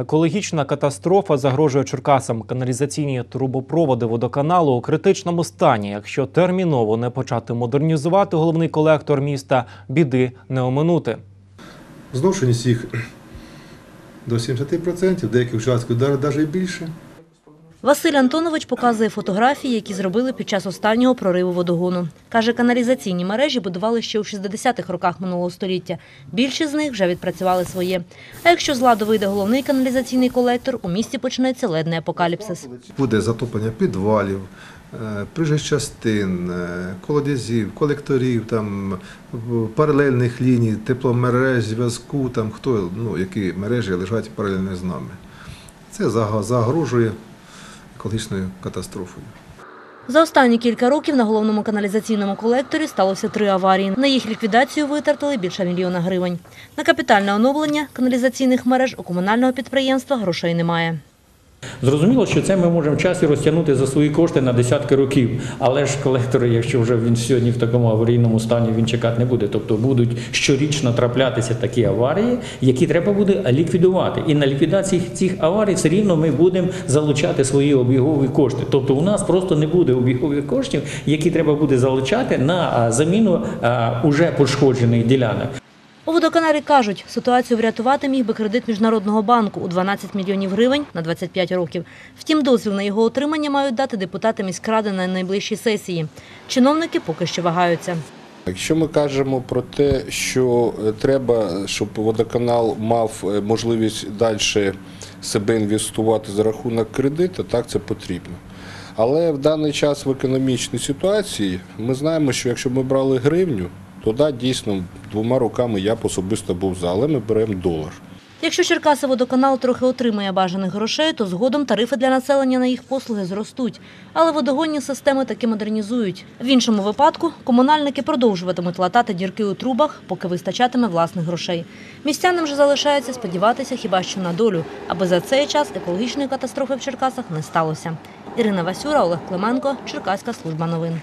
Екологічна катастрофа загрожує Черкасам. Каналізаційні трубопроводи водоканалу у критичному стані. Якщо терміново не почати модернізувати головний колектор міста, біди не оминути. Зношеність їх до 70%, в деяких участків навіть більше. Василь Антонович показує фотографії, які зробили під час останнього прориву водогону. Каже, каналізаційні мережі будували ще у 60-х роках минулого століття. Більшість з них вже відпрацювали своє. А якщо з ладу вийде головний каналізаційний колектор, у місті почнеться ледний апокаліпсис. Буде затоплення підвалів, е, прижих частин, е, колодязів, колекторів, там, паралельних ліній, тепломереж, зв'язку, там, хто, ну, які мережі лежать паралельно з нами. Це загрожує екологічною катастрофою. За останні кілька років на головному каналізаційному колекторі сталося три аварії. На їх ліквідацію витратили більше мільйона гривень. На капітальне оновлення каналізаційних мереж у комунального підприємства грошей немає. Зрозуміло, що це ми можемо в часі розтягнути за свої кошти на десятки років. Але ж колектори, якщо вже він сьогодні в такому аварійному стані, він чекати не буде. Тобто будуть щорічно траплятися такі аварії, які треба буде ліквідувати. І на ліквідації цих аварій все рівно ми будемо залучати свої обігові кошти. Тобто у нас просто не буде обігових коштів, які треба буде залучати на заміну уже пошкоджених ділянок. У водоканалі кажуть, ситуацію врятувати міг би кредит Міжнародного банку у 12 мільйонів гривень на 25 років. Втім, дозвіл на його отримання мають дати депутати міськради на найближчій сесії. Чиновники поки що вагаються. Якщо ми кажемо про те, що е, треба, щоб водоканал мав е, можливість далі себе інвестувати за рахунок кредиту, так це потрібно. Але в даний час в економічній ситуації ми знаємо, що якщо ми брали гривню, то да, дійсно двома руками я особисто був за, але ми беремо долар. Якщо Черкаси водоканал трохи отримає бажаних грошей, то згодом тарифи для населення на їх послуги зростуть. Але водогонні системи таки модернізують. В іншому випадку комунальники продовжуватимуть латати дірки у трубах, поки вистачатиме власних грошей. Містянам же залишається сподіватися хіба що на долю, аби за цей час екологічної катастрофи в Черкасах не сталося. Ірина Васюра, Олег Клименко, Черкаська служба новин.